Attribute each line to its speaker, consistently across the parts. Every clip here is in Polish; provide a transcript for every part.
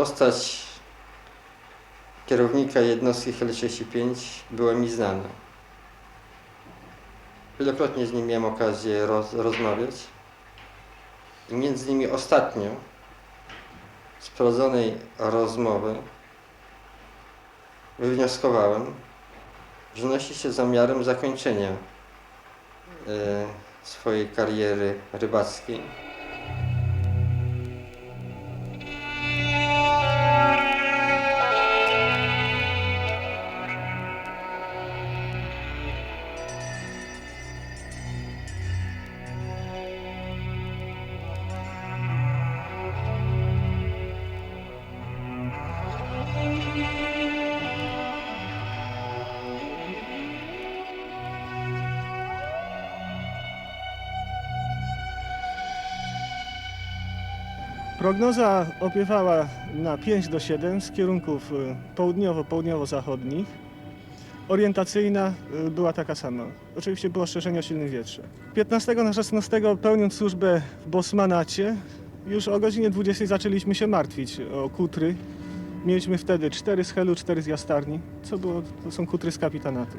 Speaker 1: Postać kierownika jednostki Hel-35 była mi znana. Wielokrotnie z nim miałem okazję roz, rozmawiać i między innymi ostatnio z prowadzonej rozmowy wywnioskowałem, że nosi się zamiarem zakończenia e, swojej kariery rybackiej.
Speaker 2: Prognoza opiewała na 5 do 7 z kierunków y, południowo-południowo-zachodnich. Orientacyjna y, była taka sama. Oczywiście było ostrzeżenie o silnym wietrze. 15 na 16 pełniąc służbę w Bosmanacie, już o godzinie 20 zaczęliśmy się martwić o kutry. Mieliśmy wtedy 4 z Helu, 4 z Jastarni, co było, to są kutry z kapitanatu.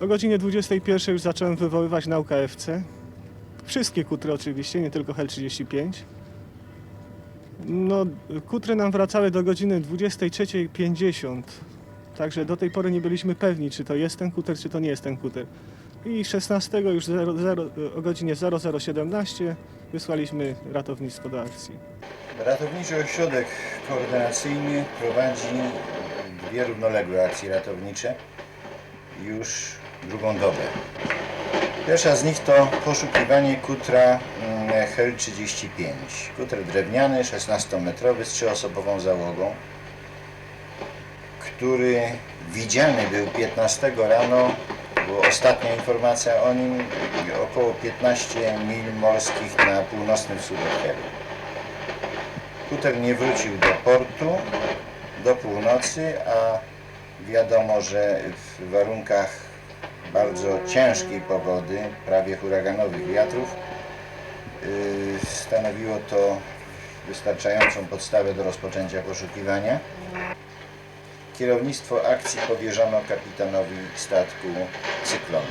Speaker 2: O godzinie 21 już zacząłem wywoływać naukę FC. Wszystkie kutry oczywiście, nie tylko Hel 35. No, kutry nam wracały do godziny 23.50. Także do tej pory nie byliśmy pewni, czy to jest ten kuter, czy to nie jest ten kuter. I 16 już 0, 0, o godzinie 0017 wysłaliśmy ratownictwo do akcji.
Speaker 3: Ratowniczy Ośrodek Koordynacyjny prowadzi dwie równoległe akcje ratownicze już drugą dobę. Pierwsza z nich to poszukiwanie kutra mm, Hel 35. Kuter drewniany, 16-metrowy z trzyosobową załogą, który widziany był 15 rano, była ostatnia informacja o nim, około 15 mil morskich na północnym wschód od Helu. Kuter nie wrócił do portu do północy, a wiadomo, że w warunkach bardzo ciężkiej pogody, prawie huraganowych wiatrów, yy, stanowiło to wystarczającą podstawę do rozpoczęcia poszukiwania. Kierownictwo akcji powierzono kapitanowi statku Cyklon.